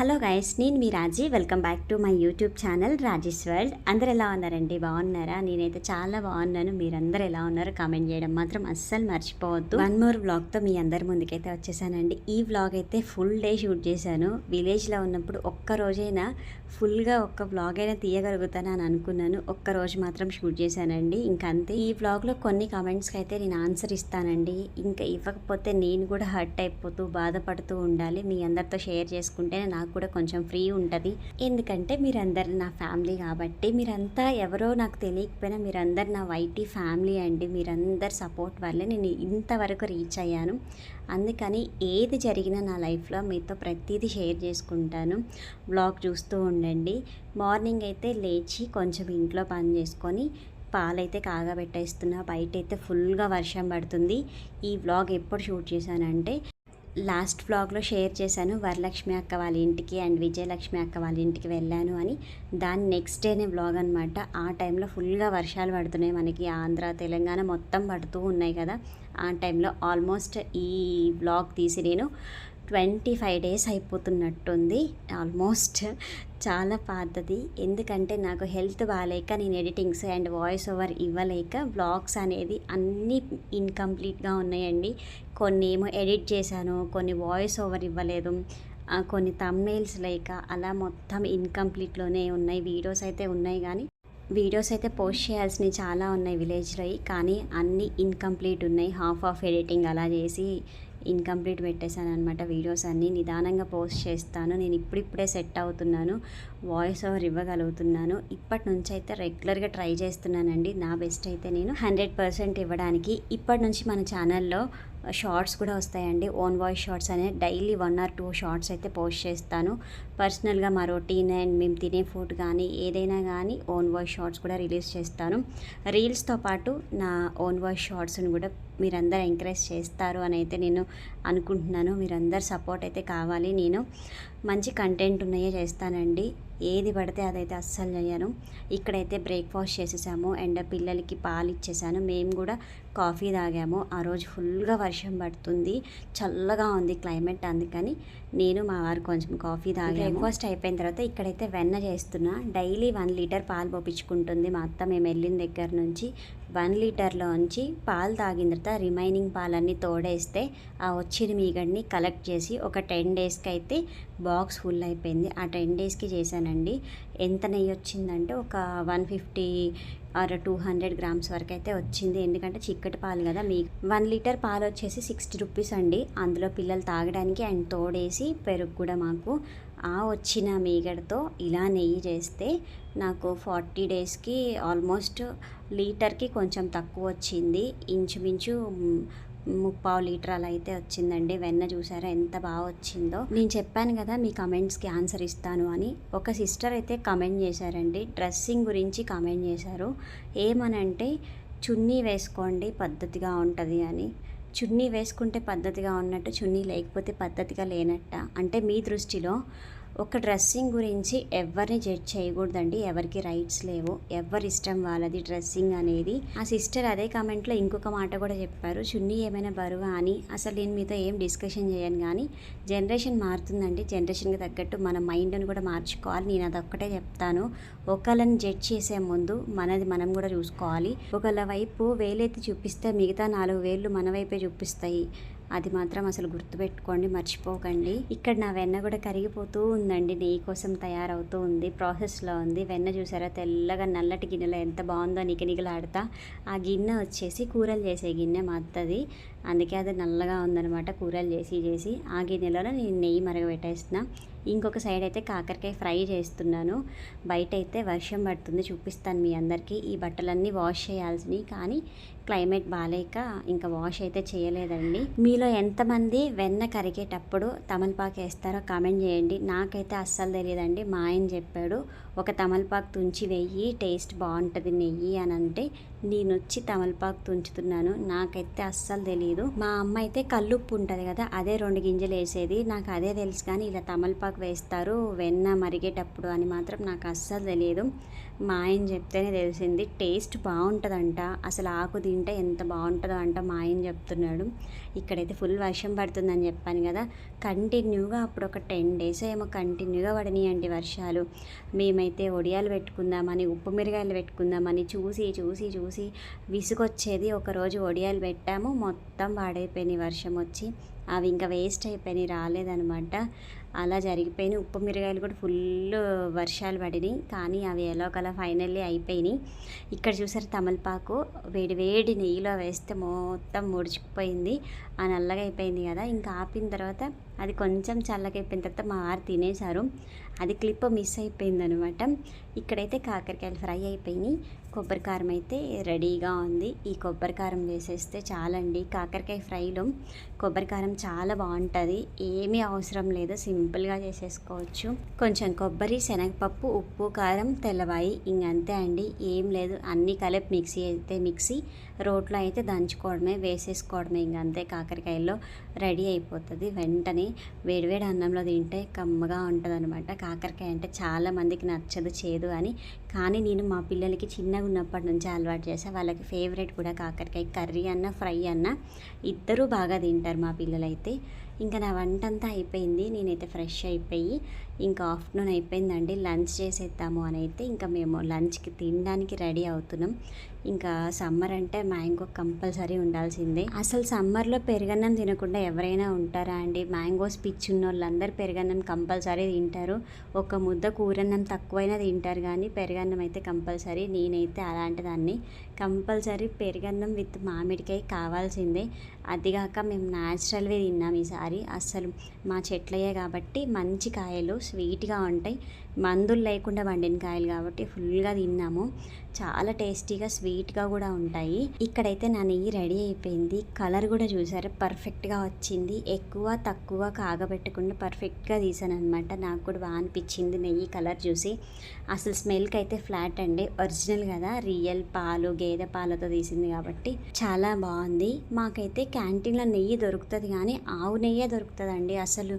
Hello guys నేను మీ Raji. Welcome back to my YouTube channel Raji's world. అందరు ఎలా ఉన్నారండి? బాగున్నారా? నేనైతే చాలా బాగున్నాను. మీరందరూ ఎలా ఉన్నారో కామెంట్ చేయడం మాత్రం అస్సలు మర్చిపోవద్దు. వన్ మోర్ వ్లాగ్తో మీ అందరి ముందుకైతే వచ్చేసానండి. ఈ వ్లాగ్ అయితే ఫుల్ డే షూట్ చేశాను. విలేజ్లో ఉన్నప్పుడు ఒక్క రోజైనా ఫుల్గా ఒక్క వ్లాగ్ అయినా తీయగలుగుతాను అని అనుకున్నాను. ఒక్క రోజు మాత్రం షూట్ చేశానండి. ఇంకా అంతే. ఈ వ్లాగ్లో కొన్ని కామెంట్స్కి అయితే నేను ఆన్సర్ ఇస్తానండి. ఇంకా ఇవ్వకపోతే నేను కూడా హర్ట్ అయిపోతూ బాధపడుతూ ఉండాలి. మీ అందరితో షేర్ చేసుకుంటే నాకు కూడా కొంచెం ఫ్రీ ఉంటుంది. ఎందుకంటే మీరందరు నా ఫ్యామిలీ కాబట్టి మీరంతా ఎవరో నాకు తెలియకపోయినా మీరందరు నా వైటీ ఫ్యామిలీ అండి. మీరందరు సపోర్ట్ వల్లే నేను ఇంతవరకు రీచ్ అయ్యాను. అందుకని ఏది జరిగినా నా లైఫ్లో మీతో ప్రతిదీ షేర్ చేసుకుంటాను. బ్లాగ్ చూస్తూ ఉండండి. మార్నింగ్ అయితే లేచి కొంచెం ఇంట్లో పని చేసుకొని పాలైతే కాగబెట్టేస్తున్నా. బయట అయితే ఫుల్గా వర్షం పడుతుంది. ఈ వ్లాగ్ ఎప్పుడు షూట్ చేశానంటే లాస్ట్ వ్లాగ్లో షేర్ చేశాను వరలక్ష్మి అక్క వాళ్ళ ఇంటికి అండ్ విజయలక్ష్మి అక్క వాళ్ళ ఇంటికి వెళ్ళాను అని. దాని నెక్స్ట్ డేనే వ్లాగ్ అనమాట ఆ టైంలో ఫుల్గా వర్షాలు పడుతున్నాయి మనకి. ఆంధ్ర తెలంగాణ మొత్తం పడుతూ ఉన్నాయి కదా. ఆ టైంలో ఆల్మోస్ట్ ఈ వ్లాగ్ తీసి నేను ట్వంటీ ఫైవ్ డేస్ అయిపోతున్నట్టుంది. ఆల్మోస్ట్ చాలా పాతది. ఎందుకంటే నాకు హెల్త్ బాగాలేక నేను ఎడిటింగ్స్ అండ్ వాయిస్ ఓవర్ ఇవ్వలేక వ్లాగ్స్ అనేది అన్నీ ఇన్కంప్లీట్గా ఉన్నాయండి. కొన్ని ఏమో ఎడిట్ చేశాను కొన్ని వాయిస్ ఓవర్ ఇవ్వలేదు కొన్ని తమ్నేల్స్ లేక అలా మొత్తం ఇన్కంప్లీట్లోనే ఉన్నాయి. వీడియోస్ అయితే ఉన్నాయి కానీ వీడియోస్ అయితే పోస్ట్ చేయాల్సినవి చాలా ఉన్నాయి విలేజ్లో. కానీ అన్నీ ఇన్కంప్లీట్ ఉన్నాయి. హాఫ్ ఆఫ్ ఎడిటింగ్ అలా చేసి ఇన్కంప్లీట్ పెట్టేశాను అనమాట వీడియోస్ అన్నీ. నిదానంగా పోస్ట్ చేస్తాను. నేను ఇప్పుడిప్పుడే సెట్ అవుతున్నాను. వాయిస్ ఓవర్ ఇవ్వగలుగుతున్నాను. ఇప్పటి నుంచి అయితే రెగ్యులర్గా ట్రై చేస్తున్నానండి. నా బెస్ట్ అయితే నేను హండ్రెడ్ పర్సెంట్ ఇవ్వడానికి. ఇప్పటి నుంచి మన ఛానల్లో షార్ట్స్ కూడా వస్తాయండి. ఓన్ వాయిస్ షార్ట్స్ అనే daily one or two shorts అయితే పోస్ట్ చేస్తాను. పర్సనల్గా మా రొటీన్ అండ్ మేము తినే ఫుడ్ కానీ ఏదైనా కానీ ఓన్ వాయిస్ షార్ట్స్ కూడా రిలీజ్ చేస్తాను. రీల్స్తో పాటు నా ఓన్ వాయిస్ షార్ట్స్ని కూడా మీరందరూ ఎంకరేజ్ చేస్తారు అని అయితే నేను అనుకుంటున్నాను. మీరందరు సపోర్ట్ అయితే కావాలి. నేను మంచి కంటెంట్ ఉన్నాయే చేస్తానండి. ఏది పడితే అదైతే అస్సలు చేయను ఇక్కడైతే బ్రేక్ఫాస్ట్ చేసేసాము. అండ్ పిల్లలకి పాలు ఇచ్చేసాను. మేము కూడా కాఫీ తాగాము. ఆ రోజు ఫుల్గా వర్షం పడుతుంది. చల్లగా ఉంది క్లైమేట్ అందుకని నేను మా వారు కొంచెం కాఫీ తాగాము. బ్రేక్ఫాస్ట్ అయిపోయిన తర్వాత ఇక్కడైతే వెన్న చేస్తున్నా. డైలీ వన్ లీటర్ పాలు పోపించుకుంటుంది మా అత్త. మేము వెళ్ళిన దగ్గర నుంచి వన్ లీటర్లోంచి పాలు తాగిన తర్వాత రిమైనింగ్ పాలన్నీ తోడేస్తే ఆ వచ్చిన మీగడిని కలెక్ట్ చేసి ఒక టెన్ డేస్కి అయితే బాక్స్ ఫుల్ అయిపోయింది. ఆ టెన్ డేస్కి చేశానండి. ఎంత నెయ్యి వచ్చిందంటే ఒక one fifty or two hundred grams వరకు అయితే వచ్చింది. ఎందుకంటే చిక్కటి పాలు కదా మీ వన్ లీటర్ పాలు వచ్చేసి సిక్స్టీ రూపీస్ అండి. అందులో పిల్లలు తాగడానికి అండ్ తోడేసి పెరుగు కూడా మాకు. ఆ వచ్చిన మీగడతో ఇలా నెయ్యి చేస్తే నాకు ఫార్టీ డేస్కి ఆల్మోస్ట్ లీటర్కి కొంచెం తక్కువ వచ్చింది. ఇంచుమించు ముప్పావు లీటర్ అలా అయితే వచ్చిందండి. వెన్న చూసారా ఎంత బాగా వచ్చిందో. నేను చెప్పాను కదా మీ కమెంట్స్కి ఆన్సర్ ఇస్తాను అని. ఒక సిస్టర్ అయితే కమెంట్ చేశారండి. డ్రెస్సింగ్ గురించి కమెంట్ చేశారు. ఏమనంటే చున్నీ వేసుకోండి పద్ధతిగా ఉంటుంది అని. చున్నీ వేసుకుంటే పద్ధతిగా ఉన్నట్టు చున్నీ లేకపోతే పద్ధతిగా లేనట్ట? అంటే మీ దృష్టిలో ఒక డ్రెస్సింగ్ గురించి ఎవరిని జడ్జ్ చేయకూడదండి. ఎవరికి రైట్స్ లేవు. ఎవరి ఇష్టం వాళ్ళది డ్రెస్సింగ్ అనేది. ఆ సిస్టర్ అదే కామెంట్లో ఇంకొక మాట కూడా చెప్పారు. చున్నీ ఏమైనా బరువా? అని. అసలు నేను మీతో ఏం డిస్కషన్ చేయను కానీ జనరేషన్ మారుతుందండి. జనరేషన్కి తగ్గట్టు మన మైండ్ని కూడా మార్చుకోవాలి. నేను అదొక్కటే చెప్తాను. ఒకళ్ళని జడ్జ్ చేసే ముందు మనది మనం కూడా చూసుకోవాలి. ఒకళ్ళ వైపు వేలెత్తి చూపిస్తే మిగతా నాలుగు వేళ్ళు మన వైపే చూపిస్తాయి. అది మాత్రం అసలు గుర్తుపెట్టుకోండి మర్చిపోకండి. ఇక్కడ నా వెన్న కూడా కరిగిపోతూ ఉందండి. నెయ్యి కోసం తయారవుతూ ఉంది ప్రాసెస్లో ఉంది. వెన్న చూసారా? తెల్లగా నల్లటి గిన్నెలో ఎంత బాగుందో నిగనిగలాడుతా. ఆ గిన్నె వచ్చేసి కూరలు చేసే గిన్నె మా అత్తది అందుకే అది నల్లగా ఉందనమాట కూరలు చేసి చేసి. ఆ గిన్నెలో నేను నెయ్యి మరగబెట్టేస్తున్నా. ఇంకొక సైడ్ అయితే కాకరకాయ ఫ్రై చేస్తున్నాను. బయట అయితే వర్షం పడుతుంది చూపిస్తాను మీ అందరికీ. ఈ బట్టలన్నీ వాష్ చేయాల్సినవి కానీ క్లైమేట్ బాగాలేక ఇంకా వాష్ అయితే చేయలేదండి. మీలో ఎంతమంది వెన్న కరిగేటప్పుడు తమలపాకు వేస్తారో కామెంట్ చేయండి. నాకైతే అస్సలు తెలియదండి. మా ఆయన చెప్పాడు ఒక తమలపాకు తుంచి వెయ్యి టేస్ట్ బాగుంటుంది నెయ్యి అని అంటే నేను వచ్చి తమలపాకు తుంచుతున్నాను. నాకైతే అస్సలు తెలియదు మా అమ్మ అయితే కల్లుప్పు ఉంటుంది కదా అదే రెండు గింజలు వేసేది. నాకు అదే తెలుసు కానీ ఇలా తమలపాకు వేస్తారు వెన్న మరిగేటప్పుడు అని మాత్రం నాకు అస్సలు తెలియదు మా ఆయన చెప్తేనే తెలిసింది టేస్ట్ బాగుంటుందంట అసలు ఆకు తింటే ఎంత బాగుంటుందో అంట మా ఆయన చెప్తున్నాడు. ఇక్కడైతే ఫుల్ వర్షం పడుతుందని చెప్పాను కదా కంటిన్యూగా అప్పుడు ఒక టెన్ డేస్ ఏమో కంటిన్యూగా పడినాయండి వర్షాలు. మేము మేమైతే ఒడియాలు పెట్టుకుందామని ఉప్పు మిరగాయలు పెట్టుకుందామని చూసి చూసి చూసి విసుగొచ్చేది ఒకరోజు ఒడియాలు పెట్టాము. మొత్తం పాడైపోయినాయి వర్షం వచ్చి అవి ఇంకా వేస్ట్ అయిపోయినాయి రాలేదనమాట అలా జరిగిపోయినాయి. ఉప్పు మిరగాయలు కూడా ఫుల్ వర్షాలు పడినాయి. కానీ అవి ఎలా కలా ఫైనల్లీ అయిపోయినాయి. ఇక్కడ చూసారు తమలపాకు వేడి వేడి నెయ్యిలో వేస్తే మొత్తం ముడిచిపోయింది. ఆ నల్లగా అయిపోయింది కదా. ఇంకా ఆపిన తర్వాత అది కొంచెం చల్లగైపోయిన తర్వాత మా వారు తినేశారు. అది క్లిప్ మిస్ అయిపోయింది అనమాట ఇక్కడైతే కాకరకాయలు ఫ్రై అయిపోయినాయి. కొబ్బరి కారం అయితే రెడీగా ఉంది. ఈ కొబ్బరి కారం వేసేస్తే చాలండి. కాకరకాయ ఫ్రైలో కొబ్బరి కారం చాలా బాగుంటుంది. ఏమీ అవసరం లేదు. సింపుల్గా చేసేసుకోవచ్చు. కొంచెం కొబ్బరి శనగపప్పు ఉప్పు కారం తెల్లవాయి ఇంకంతే అండి. ఏం లేదు. అన్నీ కలిపి మిక్సీ అయితే మిక్సీ రోట్లో అయితే దంచుకోవడమే వేసేసుకోవడమే. ఇంకంతే కాకరకాయల్లో రెడీ అయిపోతుంది. వెంటనే వేడివేడి అన్నంలో తింటే కమ్మగా ఉంటుంది అనమాట కాకరకాయ అంటే చాలా మందికి నచ్చదు చేదు అని. కానీ నేను మా పిల్లలకి చిన్నగా ఉన్నప్పటి నుంచి అలవాటు చేసా వాళ్ళకి ఫేవరెట్ కూడా కాకరకాయ. కర్రీ అన్న ఫ్రై అన్న ఇద్దరూ బాగా తింటారు మా పిల్లలైతే. ఇంకా నా వంట అంతా అయిపోయింది. నేనైతే ఫ్రెష్ అయిపోయి ఇంకా ఆఫ్టర్నూన్ అయిపోయిందండి లంచ్ చేసేద్దాము అని అయితే ఇంకా మేము లంచ్కి తినడానికి రెడీ అవుతున్నాం. ఇంకా సమ్మర్ అంటే మ్యాంగో కంపల్సరీ ఉండాల్సిందే. అసలు సమ్మర్లో పెరుగన్నం తినకుండా ఎవరైనా ఉంటారా అండి? మ్యాంగోస్ పిచ్చి ఉన్న వాళ్ళందరూ పెరుగన్నం కంపల్సరీ తింటారు. ఒక ముద్ద కూరన్నం తక్కువైనా తింటారు కానీ పెరుగన్నం అయితే కంపల్సరీ. నేనైతే అలాంటి దాన్ని కంపల్సరీ పెరుగన్నం విత్ మామిడికాయ కావాల్సిందే. అదిగాక మేము న్యాచురల్వే తిన్నాం ఈసారి. అసలు మా చెట్లయ్యే కాబట్టి మంచి కాయలు స్వీట్గా ఉంటాయి. మందులు లేకుండా వండిన కాయలు కాబట్టి ఫుల్గా తిన్నాము. చాలా టేస్టీగా స్వీట్గా కూడా ఉంటాయి. ఇక్కడైతే నా నెయ్యి రెడీ అయిపోయింది. కలర్ కూడా చూసారు? పర్ఫెక్ట్గా వచ్చింది. ఎక్కువ తక్కువ కాగబెట్టకుండా పర్ఫెక్ట్గా తీసాను అనమాట నాకు కూడా బాగా అనిపించింది నెయ్యి కలర్ చూసి. అసలు స్మెల్కి అయితే ఫ్లాట్ అండి. ఒరిజినల్ కదా. రియల్ పాలు గేదె పాలతో తీసింది కాబట్టి చాలా బాగుంది. మాకైతే క్యాంటీన్లో నెయ్యి దొరుకుతుంది కానీ ఆవు నెయ్యే దొరుకుతుందండి. అసలు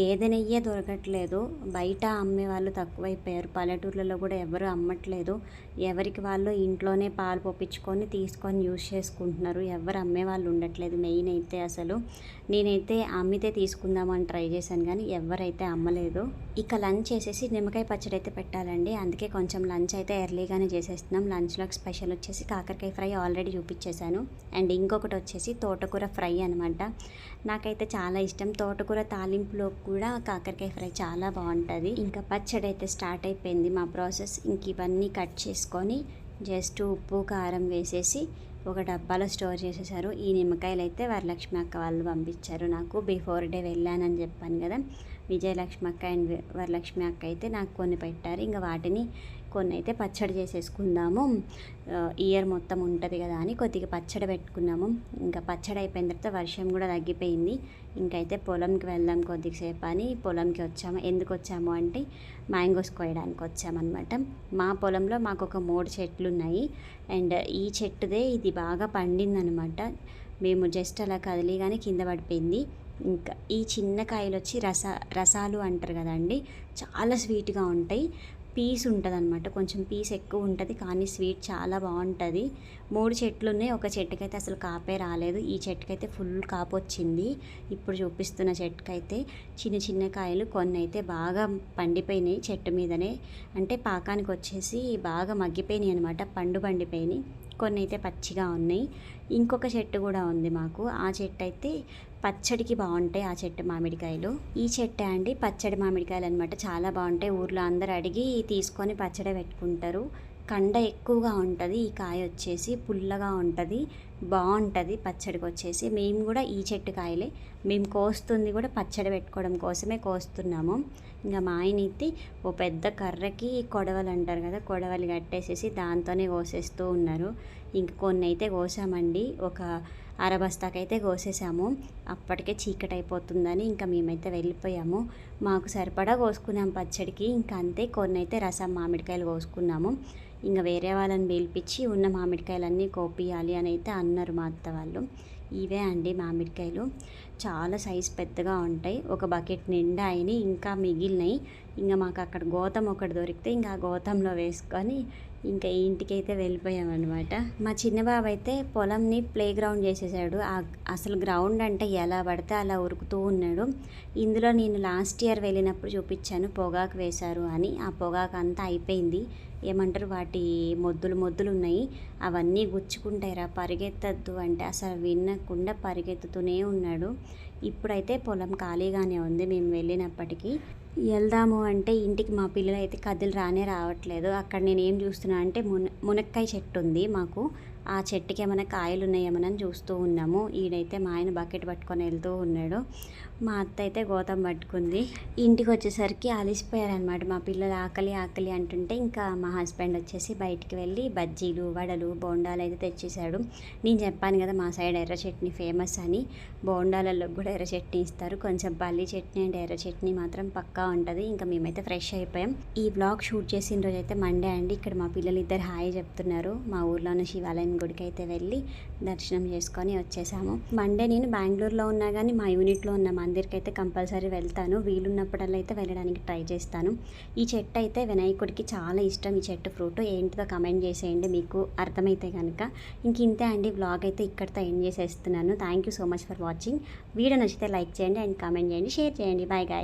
గేదె నెయ్యే దొరకట్లేదు. బయట అమ్మే వాళ్ళు తక్కువైపోయారు. పల్లెటూర్లలో కూడా ఎవరు అమ్మట్లేదు. ఎవరికి వాళ్ళు ఇంట్లోనే పాలు పొప్పించుకొని తీసుకొని యూజ్ చేసుకుంటున్నారు. ఎవరు అమ్మే వాళ్ళు ఉండట్లేదు మెయిన్ అయితే అసలు. నేనైతే అమ్మితే తీసుకుందామని ట్రై చేశాను కానీ ఎవరైతే అమ్మలేదు. ఇక లంచ్ చేసేసి నిమ్మకాయ పచ్చడి అయితే పెట్టాలండి. అందుకే కొంచెం లంచ్ అయితే ఎర్లీగానే చేసేస్తున్నాం. లంచ్లోకి స్పెషల్ వచ్చేసి కాకరకాయ ఫ్రై ఆల్రెడీ చూపించేశాను. అండ్ ఇంకొకటి వచ్చేసి తోటకూర ఫ్రై అనమాట నాకైతే చాలా ఇష్టం. తోటకూర తాలింపులో కూడా కాకరకాయ ఫ్రై చాలా బాగుంటుంది. ఇంకా పచ్చడి అయితే స్టార్ట్ అయిపోయింది మా ప్రాసెస్. ఇంక ఇవన్నీ కట్ చేసి చేసుకొని జస్ట్ ఉప్పు కారం వేసేసి ఒక డబ్బాలో స్టోర్ చేసేసారు. ఈ నిమ్మకాయలు అయితే వరలక్ష్మి అక్క వాళ్ళు పంపించారు నాకు బిఫోర్ డే వెళ్ళానని చెప్పాను కదా. విజయలక్ష్మి అక్క అండ్ వరలక్ష్మి అక్క అయితే నాకు కొన్ని పెట్టారు. ఇంకా వాటిని కొన్ని అయితే పచ్చడి చేసేసుకుందాము. ఇయర్ మొత్తం ఉంటుంది కదా అని కొద్దిగా పచ్చడి పెట్టుకున్నాము. ఇంకా పచ్చడి అయిపోయిన తర్వాత వర్షం కూడా తగ్గిపోయింది. ఇంకైతే పొలంకి వెళ్దాం కొద్దిసేపు అని పొలంకి వచ్చాము. ఎందుకు వచ్చాము అంటే మ్యాంగోస్ కోయడానికి వచ్చామన్నమాట. మా పొలంలో మాకు ఒక మూడు చెట్లు ఉన్నాయి. అండ్ ఈ చెట్టుదే ఇది బాగా పండిందనమాట మేము జస్ట్ అలా కదిలి కానీ కింద పడిపోయింది. ఇంకా ఈ చిన్న కాయలు వచ్చి రస రసాలు అంటారు కదండి చాలా స్వీట్గా ఉంటాయి. పీస్ ఉంటుంది అనమాట కొంచెం పీస్ ఎక్కువ ఉంటుంది కానీ స్వీట్ చాలా బాగుంటుంది. మూడు చెట్లు ఉన్నాయి ఒక చెట్టుకైతే అసలు కాపే రాలేదు. ఈ చెట్టుకైతే ఫుల్ కాపు వచ్చింది. ఇప్పుడు చూపిస్తున్న చెట్టుకైతే చిన్న చిన్న కాయలు కొన్ని అయితే బాగా పండిపోయినాయి చెట్టు మీదనే. అంటే పాకానికి వచ్చేసి బాగా మగ్గిపోయినాయి అనమాట పండు పండిపోయినాయి. కొన్ని అయితే పచ్చిగా ఉన్నాయి. ఇంకొక చెట్టు కూడా ఉంది మాకు. ఆ చెట్టు అయితే పచ్చడికి బాగుంటాయి ఆ చెట్టు మామిడికాయలు. ఈ చెట్టే అండి పచ్చడి మామిడికాయలు అనమాట చాలా బాగుంటాయి. ఊర్లో అందరు అడిగి తీసుకొని పచ్చడి పెట్టుకుంటారు. కండ ఎక్కువగా ఉంటుంది ఈ కాయ వచ్చేసి పుల్లగా ఉంటుంది బాగుంటుంది పచ్చడికి వచ్చేసి. మేము కూడా ఈ చెట్టు కాయలే. మేము కోస్తుంది కూడా పచ్చడి పెట్టుకోవడం కోసమే కోస్తున్నాము. ఇంకా మా ఆయన అయితే ఓ పెద్ద కర్రకి కొడవలు అంటారు కదా కొడవలు కట్టేసేసి దాంతోనే కోసేస్తూ ఉన్నారు. ఇంక కొన్ని అయితే కోసామండి. ఒక అరబస్తాకైతే కోసేసాము. అప్పటికే చీకటి అయిపోతుందని ఇంకా మేమైతే వెళ్ళిపోయాము. మాకు సరిపడా కోసుకున్నాం పచ్చడికి. ఇంకా అంతే కొన్ని అయితే రసం మామిడికాయలు కోసుకున్నాము. ఇంకా వేరే వాళ్ళని పిలిపించి ఉన్న మామిడికాయలన్నీ కోపియాలి అని అయితే అన్నారు మా అత్త వాళ్ళు. ఇవే అండి మామిడికాయలు. చాలా సైజ్ పెద్దగా ఉంటాయి. ఒక బకెట్ నిండా అయినాయి ఇంకా మిగిలినాయి. ఇంకా మాకు అక్కడ గోతం ఒకటి దొరికితే ఇంకా ఆ గోతంలో వేసుకొని ఇంకా ఇంటికైతే వెళ్ళిపోయామన్నమాట. మా చిన్న బాబు అయితే పొలంని ప్లే గ్రౌండ్ చేసేసాడు. ఆ- అసలు గ్రౌండ్ అంటే ఎలా పడితే అలా ఉరుకుతూ ఉన్నాడు. ఇందులో నేను లాస్ట్ ఇయర్ వెళ్ళినప్పుడు చూపించాను పొగాకు వేశారు అని. ఆ పొగాకు అంతా అయిపోయింది. ఏమంటారు వాటి మొద్దులు మొద్దులు ఉన్నాయి. అవన్నీ గుచ్చుకుంటాయిరా పరిగెత్తద్దు అంటే అసలు వినకుండా పరిగెత్తుతూనే ఉన్నాడు. ఇప్పుడైతే పొలం ఖాళీగానే ఉంది మేము వెళ్ళినప్పటికీ. వెళ్దాము అంటే ఇంటికి మా పిల్లలు అయితే కదిలి రానే రావట్లేదు. అక్కడ నేను ఏం చూస్తున్నా అంటే మున మునక్కాయ చెట్టు ఉంది మాకు. ఆ చెట్టుకి ఏమైనా కాయలు ఉన్నాయేమోనని చూస్తూ ఉన్నాము. ఈడైతే మా ఆయన బకెట్ పట్టుకొని వెళ్తూ ఉన్నాడు. మా అత్త అయితే గోతం పట్టుకుంది. ఇంటికి వచ్చేసరికి అలసిపోయారనమాట మా పిల్లలు ఆకలి ఆకలి అంటుంటే ఇంకా మా హస్బెండ్ వచ్చేసి బయటికి వెళ్ళి బజ్జీలు వడలు బోండాలు అయితే తెచ్చేశాడు. నేను చెప్పాను కదా మా సైడ్ ఎర్ర చట్నీ ఫేమస్ అని. బోండాలలో కూడా ఎర్ర చట్నీ ఇస్తారు. కొంచెం పల్లి చట్నీ అండ్ ఎర్ర చట్నీ మాత్రం పక్కా ఉంటుంది. ఇంకా మేమైతే ఫ్రెష్ అయిపోయాం. ఈ బ్లాగ్ షూట్ చేసిన రోజు అయితే మండే అండి. ఇక్కడ మా పిల్లలు ఇద్దరు హాయ్ చెప్తున్నారు. మా ఊర్లోని శివాలయం గుడికి అయితే వెళ్ళి దర్శనం చేసుకొని వచ్చేసాము. మండే నేను బెంగళూరులో ఉన్నా కానీ మా యూనిట్లో ఉన్న మందిర్కి అయితే కంపల్సరీ వెళ్తాను. వీలున్నప్పుడల్లా అయితే వెళ్ళడానికి ట్రై చేస్తాను. ఈ చెట్టు అయితే వినాయకుడికి చాలా ఇష్టం. ఈ చెట్టు ఫ్రూట్ ఏంటిదో కమెంట్ చేసేయండి మీకు అర్థమైతే కనుక ఇంక ఇంతే అండి బ్లాగ్ అయితే ఇక్కడితో ఎండ్ చేసేస్తున్నాను. Thank you so much for watching video నచ్చితే లైక్ చేయండి అండ్ కామెంట్ చేయండి షేర్ చేయండి. Bye guy